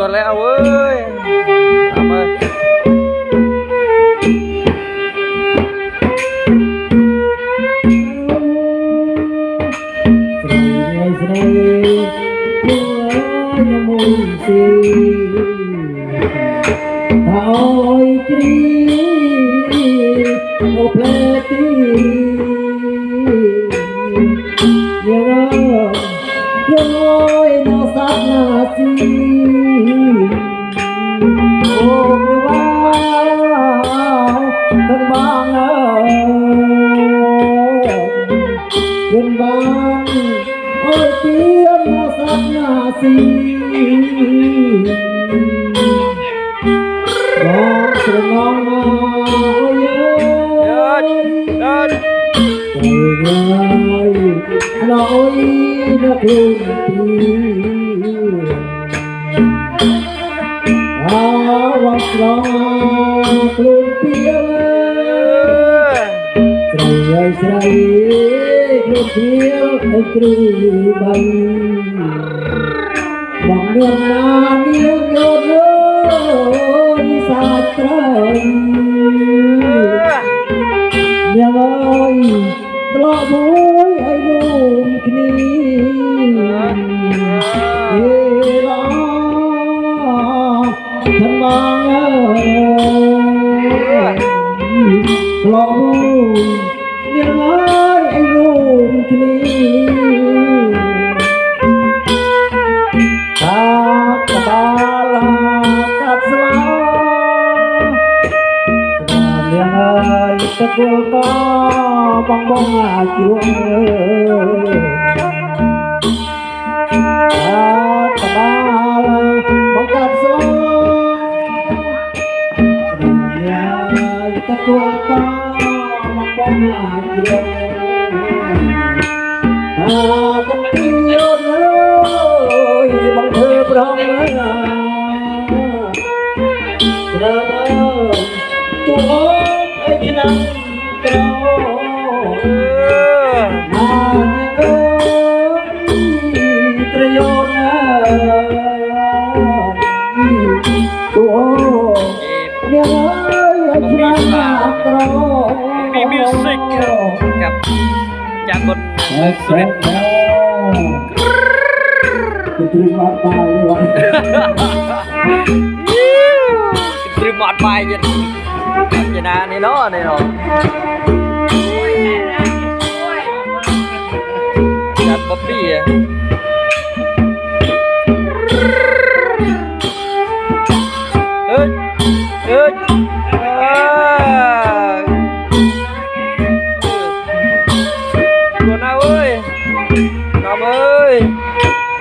ำรวจแล้าเว้ย្រូបាន បងលឿនណានាងយោយសាត្រឹងនាងអើយក្លោមួយឲ្យលោកគ្នា សកលកបងបងអាចជួងអើយអត់បាលបងកាត់ស្លងយ៉ាតកលកបងបងអាចជួងអើយអត់ទីយោអើយបងធ្វើប្រងអើយ จากคนสุรินทร์ Terima kasih. Terima bài vậy Vậy nè, này nó, này nó Đặt bắp bì à Ơi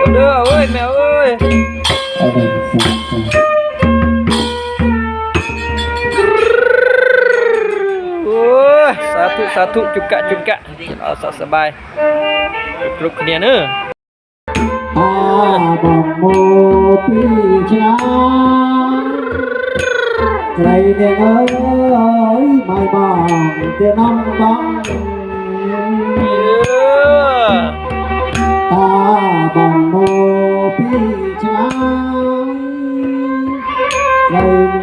Cô đưa ơi, mèo ơi าธุจุกะจุกะเอาสสบายกรุบๆគ្នាเนอะตาบังโมพี่ชายใครเด็กเอ้ยไม่บางจะนำบัง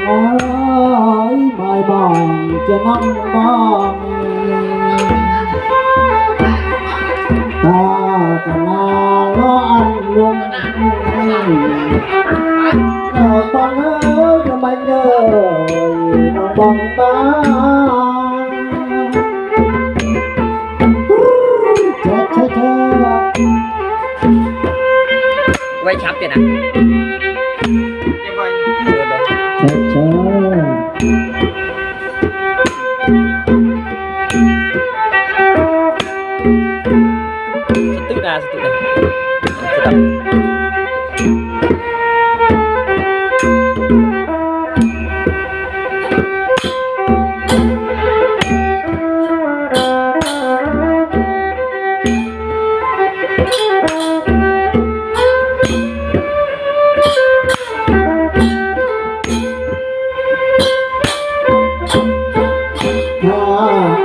อ้ยไม่บางจะนำบังตาตนาล้ออันลงเราบังเอ้ยทำไมเด้อน้องบังตาไว้ชับเดี๋ยวนะ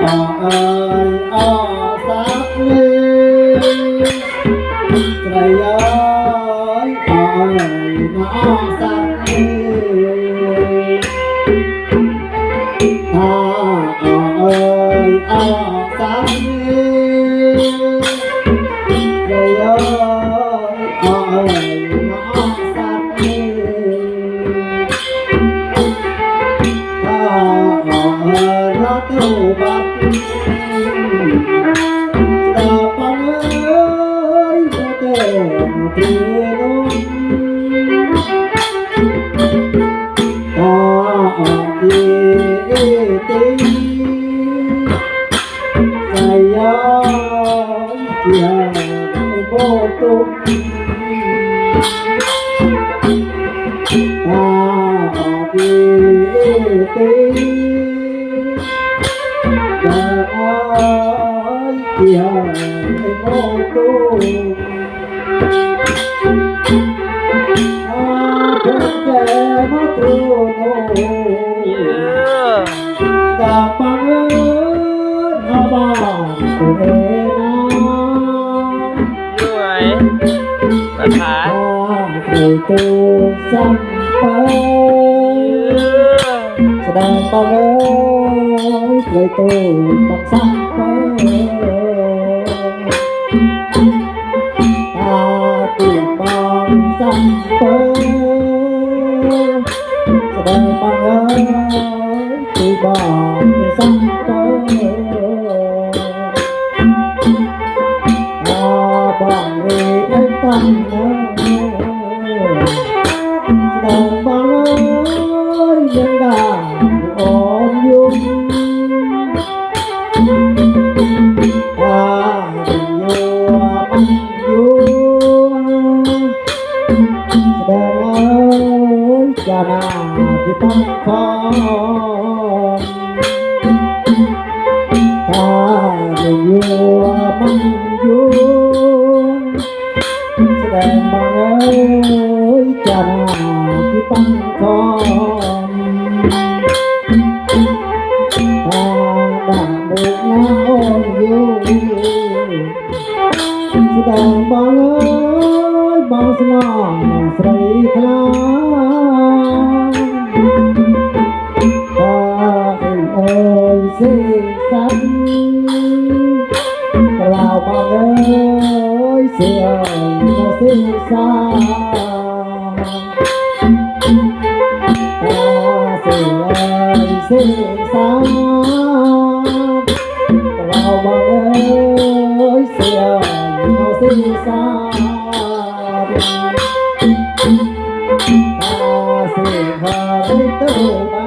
I, I. อ้อยเกี่ยวไอ้โมตูอาเหงแก่มาตูโนเออตาปังเอิญอาบ้านตัวเองนะด้วยมาบ้าเคยตูซ้ำไปแสดงตอนเลยตูบังสักไปตาบังสักไปแสดงตอน người từ mặc sắc tới ta tìm bằng sắc tới đời bằng ơi từ bỏ sắc tới ta bỏ người anh tâm tâm con ta đã được nó hôn vui sự đàn bao lối bao xin lòng nàng sợi khá ta hình ôi xinh xắn lào bao ơi xinh nó xinh xắn เอ้ยบางสนองสาตาเอ้ยเสียสันกล่าวเอ้ยเสียงมาสิ้นสาเสียงสายกล่าวมาเอ้ยเสียงมาสิ้นสายตาเสียงพาไปเต้า